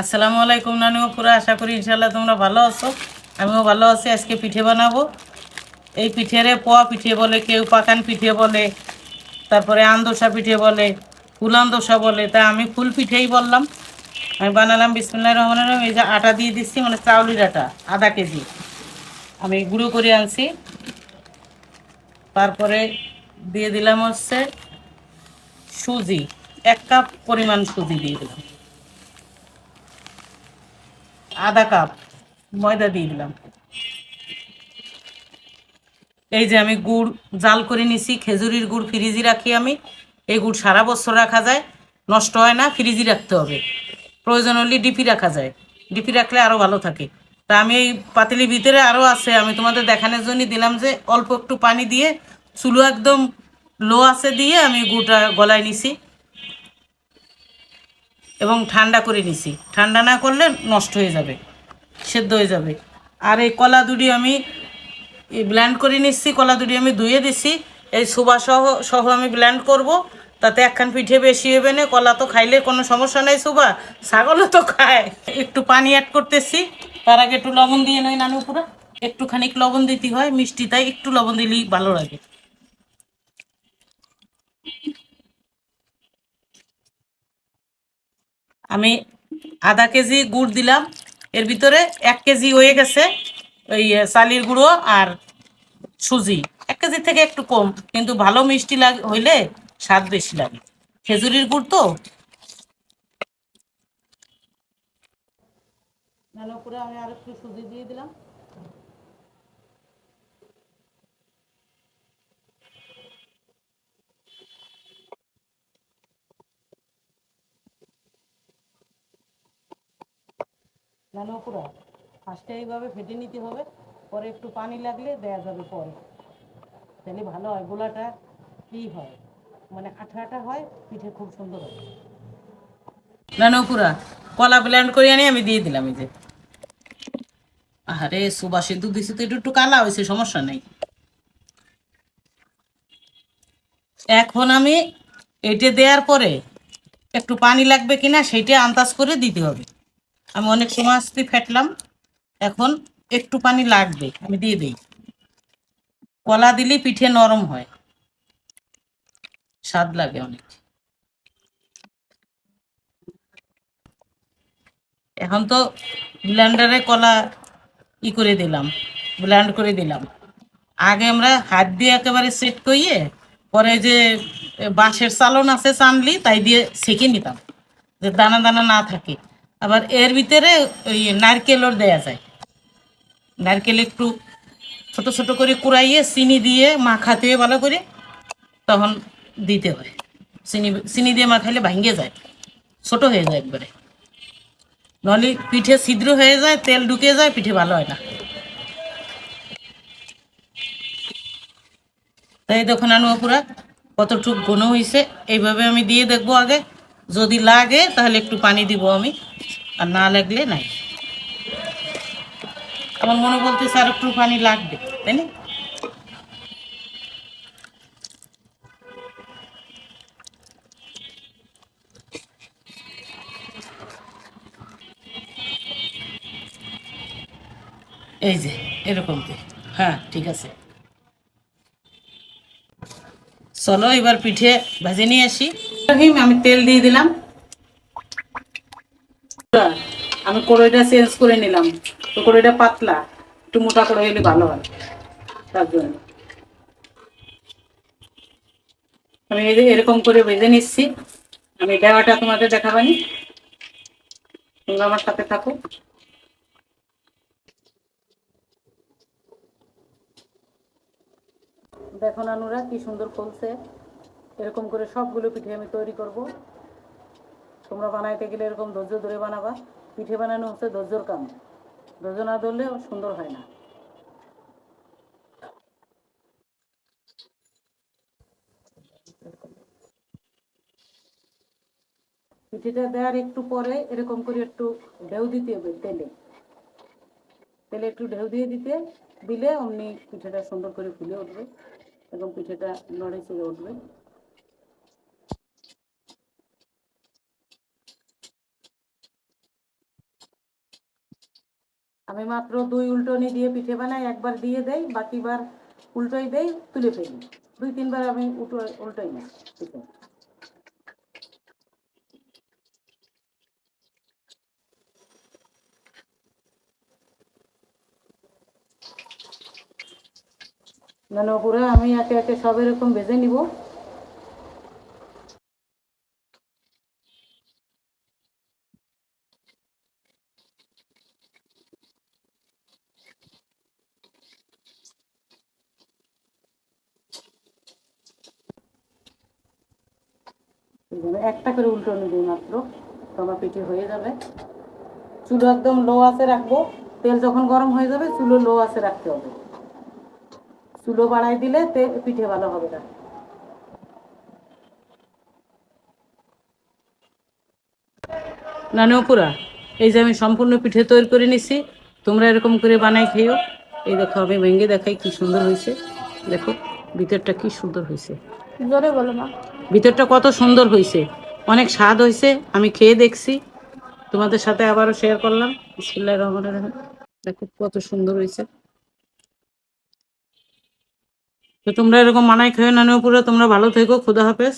আসসালামু আলাইকুম নানিও পুরো আশা করি ইনশাল্লাহ তোমরা ভালো আছো। আমিও ভালো আছি, আজকে পিঠে বানাবো। এই পিঠেরে পোয়া পিঠে বলে, কেউ পাকান পিঠে বলে, তারপরে আন্দোসা পিঠে বলে, ফুল আন্দোসা বলে, তা আমি ফুল পিঠেই বললাম। আমি বানালাম বিসমুল্লাহ রহমানের রহিম, এই যে আটা দিয়ে দিচ্ছি মানে চাউলির আটা, আধা কেজি। আমি গুঁড়ো করে আনছি। তারপরে দিয়ে দিলাম হচ্ছে সুজি, এক কাপ পরিমাণ সুজি দিয়ে দিলাম। আধা কাপ ময়দা দিয়ে দিলাম। এই যে আমি গুড় জাল করে নিছি, খেজুরির গুড় ফ্রিজে রাখি আমি, এই গুড় সারা বছর রাখা যায়, নষ্ট হয় না, ফ্রিজে রাখতে হবে। প্রয়োজন হলে ডিপি রাখা যায়। ডিপি রাখলে আরও ভালো থাকে। তা আমি এই পাতিলির ভিতরে আরও আছে, আমি তোমাদের দেখানোর জন্য দিলাম যে অল্প একটু পানি দিয়ে, চুলো একদম লো আছে দিয়ে আমি গুড়টা গলায় নিছি। এবং ঠান্ডা করে নিছি। ঠান্ডা না করলে নষ্ট হয়ে যাবে, সেদ্ধ হয়ে যাবে। আর এই কলা দুটি আমি ব্ল্যান্ড করে নিচ্ছি, কলা দুটি আমি ধুয়ে দিছি এই সুবা সহ সহ আমি ব্ল্যান্ড করব, তাতে একখান পিঠে বেশি হবে না, কলা তো খাইলে কোনো সমস্যা নাই সুবা, ছাগলও তো খায়। একটু পানি অ্যাড করতেছি, তার আগে একটু লবণ দিয়ে নই নানু পুরো। একটুখানি লবণ দিতে হয়, মিষ্টি, তাই একটু লবণ দিলেই ভালো লাগে। আমি আধা কেজি গুড় দিলাম। এর ভিতরে এক কেজি হয়ে গেছে ওই চালির গুঁড়ো আর সুজি। এক কেজি থেকে একটু কম, কিন্তু ভালো মিষ্টি লাগ, হইলে স্বাদ বেশি লাগে। খেজুরির গুড় তো। ভালো করে আমি আর একটু সুজি দিয়ে দিলাম। নানো পুরো ফার্স্টে এইভাবে ফেটে নিতে হবে, পরে একটু পানি লাগলে দেয়া যাবে পরে। তাহলে ভালো হয়, গোলাটা কি হয় মানে আঠা হয়, পিঠে খুব সুন্দর হয়। নানো পুরা কলা ব্ল্যান্ড করে আনি, আমি দিয়ে দিলাম এই যে। আরে সুবাসে দুধ দিছে তো, একটু একটু কালা হয়েছে, সমস্যা নেই। এখন আমি এটা দেওয়ার পরে একটু পানি লাগবে কিনা সেইটা আন্দাজ করে দিতে হবে। আমি অনেক সময় আসতে ফেটলাম, এখন একটু পানি লাগবে, আমি দিয়ে দিই। কলা দিলে পিঠে নরম হয়। স্বাদ লাগে অনেক। এখন তো ব্লেন্ডারে কলা ই করে দিলাম ব্লেন্ড করে দিলাম। আগে আমরা হাত দিয়ে একেবারে সেট করিয়ে, পরে যে বাঁশের চালন আছে চানলি, তাই দিয়ে সেঁকে নিতাম। যে দানা দানা না থাকে। আবার এর ভিতরে ওই নারকেলও দেয়া যায়। নারকেল একটু ছোট ছোট করে কুড়াইয়ে চিনি দিয়ে মাখাতে ভালো করে, তখন দিতে হয়। চিনি চিনি দিয়ে মাখাইলে ভাঙ্গে যায়, ছোট হয়ে যায় একবারে। নলে পিঠে ছিদ্র হয়ে যায়, তেল ঢুকে যায়, পিঠে ভালো হয় না। তাই দেখুন আনু পুরা কতটুক ঘন হয়েছে এইভাবে আমি দিয়ে দেখব আগে। যদি লাগে, তাহলে একটু পানি দিব আমি। আর না লাগলে নাই। আমার মনে বলতেছে আর একটু পানি লাগবে, তাই না? এই যে, এরকম হ্যাঁ ঠিক আছে। চলো, এবার পিঠে ভেজে নিয়ে আসি। আমি তেল দিয়ে দিলাম। আমি কড়াইটা চেঞ্জ করে নিলাম। তো কড়াইটা পাতলা, একটু মোটা করে হলে ভালো হয়। তার জন্য। আমি এই যে এরকম করে ভেজে নিচ্ছি। আমি দেওয়াটা তোমাদের দেখাবানি। তোমরা আমার সাথে থাকো। দেখো নানুরা, কি সুন্দর ফুলছে। এরকম করে সবগুলো পিঠে আমি তৈরি করব। তোমরা বানাইতে গেলে এরকম ধৈর্য ধরে বানাবা। পিঠে বানানো হচ্ছে ধৈর্যর কাম। ধৈর্য না ধরলে সুন্দর হয় না। পিঠেটা দেওয়ার একটু পরে এরকম করে একটু ঢেউ দিতে হবে তেলে। তেলে একটু ঢেউ দিয়ে দিতে দিলে অমনি পিঠেটা সুন্দর করে ফুলে উঠবে এবং পিঠেটা নড়ে চড়ে উঠবে। আমি মাত্র দুই উল্টনি দিয়ে পিঠে বানাই, একবার দিয়ে দেই, বাকিবার উল্টোই দেই, তুলে ফেলি। দুই, তিনবার আমি উল্টো উল্টোই না পিঠে। মানে পুরো আমি একে একে সব এরকম ভেজে নিব। একটা করে উল্টোনি দিই মাত্র, তো আমার পিঠে হয়ে যাবে। চুলো একদম লো আছে রাখব। তেল যখন গরম হয়ে যাবে, চুলো লো আছে রাখতে হবে। চুলো বাড়াই দিলে পিঠে ভালো হবে না। নানুপুরা এই যে আমি সম্পূর্ণ পিঠে তৈরি করে নিছি, তোমরা এরকম করে বানাই খেয়েও। এই দেখো, আমি ভেঙে দেখাই কি সুন্দর হয়েছে। দেখো, ভিতরটা কি সুন্দর হয়েছে। জোরে বলো মা। ভিতরটা কত সুন্দর হয়েছে অনেক স্বাদ হয়েছে আমি খেয়ে দেখছি। তোমাদের সাথে আবারও শেয়ার করলাম। বিসমুল্লাহির রহমান রহিম। দেখো কত সুন্দর হয়েছে তো তোমরা এরকম মানায় খেয়ে নানিও পুরো তোমরা ভালো থেকো। খুদা হাফেজ।